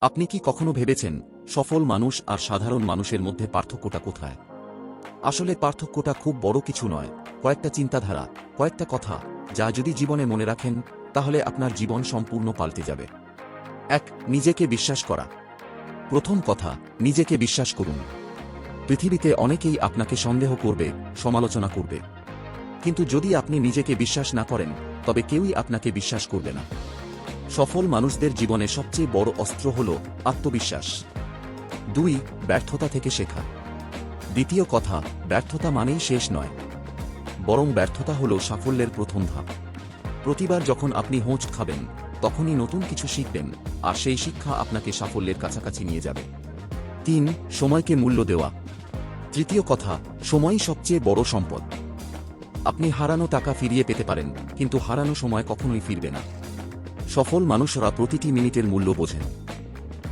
আপনি কি কখনো ভেবেছেন, সফল মানুষ আর সাধারণ মানুষের মধ্যে পার্থক্যটা কোথায়? আসলে পার্থক্যটা খুব বড় কিছু নয়, কয়েকটা চিন্তাধারা, কয়েকটা কথা, যা যদি জীবনে মনে রাখেন, তাহলে আপনার জীবন সম্পূর্ণ পাল্টে যাবে। এক, নিজেকে বিশ্বাস করা। প্রথম কথা, নিজেকে বিশ্বাস করুন। পৃথিবীতে অনেকেই আপনাকে সন্দেহ করবে, সমালোচনা করবে। কিন্তু যদি আপনি নিজেকে বিশ্বাস না করেন, তবে কেউই আপনাকে বিশ্বাস করবে না। সফল মানুষদের জীবনে সবচেয়ে বড় অস্ত্র হল আত্মবিশ্বাস। দুই, ব্যর্থতা থেকে শেখা। দ্বিতীয় কথা, ব্যর্থতা মানেই শেষ নয়। বরং ব্যর্থতা হল সাফল্যের প্রথম ধাপ। প্রতিবার যখন আপনি হোঁচ খাবেন, তখনই নতুন কিছু শিখবেন, আর সেই শিক্ষা আপনাকে সাফল্যের কাছাকাছি নিয়ে যাবে। তিন, সময়কে মূল্য দেওয়া। তৃতীয় কথা, সময়ই সবচেয়ে বড় সম্পদ। আপনি হারানো টাকা ফিরিয়ে পেতে পারেন, কিন্তু হারানো সময় কখনোই ফিরবে না। সফল মানুষরা প্রতিটি মিনিটের মূল্য বোঝেন।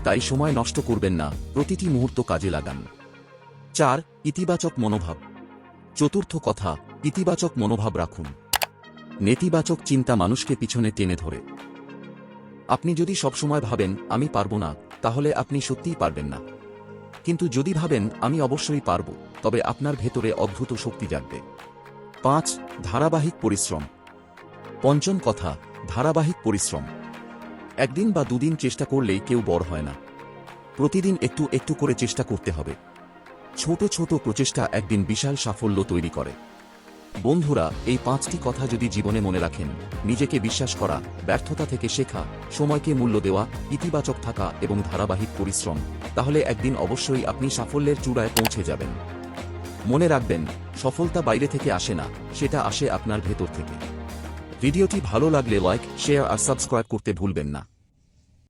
তাই সময় নষ্ট করবেন না, প্রতিটি মুহূর্ত কাজে লাগান। চার, ইতিবাচক মনোভাব। চতুর্থ কথা, ইতিবাচক মনোভাব রাখুন। নেতিবাচক চিন্তা মানুষকে পিছনে টেনে ধরে। আপনি যদি সবসময় ভাবেন, আমি পারব না, তাহলে আপনি সত্যিই পারবেন না। কিন্তু যদি ভাবেন, আমি অবশ্যই পারব, তবে আপনার ভেতরে অদ্ভুত শক্তি জাগবে। পাঁচ, ধারাবাহিক পরিশ্রম। পঞ্চম কথা ধারাবাহিক পরিশ্রম। একদিন বা দুদিন চেষ্টা করলেই কেউ বড় হয় না। প্রতিদিন একটু একটু করে চেষ্টা করতে হবে। ছোট ছোট প্রচেষ্টা একদিন বিশাল সাফল্য তৈরি করে। বন্ধুরা, এই পাঁচটি কথা যদি জীবনে মনে রাখেন, নিজেকে বিশ্বাস করা, ব্যর্থতা থেকে শেখা, সময়কে মূল্য দেওয়া, ইতিবাচক থাকা এবং ধারাবাহিক পরিশ্রম, তাহলে একদিন অবশ্যই আপনি সাফল্যের চূড়ায় পৌঁছে যাবেন। মনে রাখবেন, সফলতা বাইরে থেকে আসে না, সেটা আসে আপনার ভেতর থেকে। ভিডিওটি ভালো লাগলে লাইক শেয়ার আর সাবস্ক্রাইব করতে ভুলবেন না।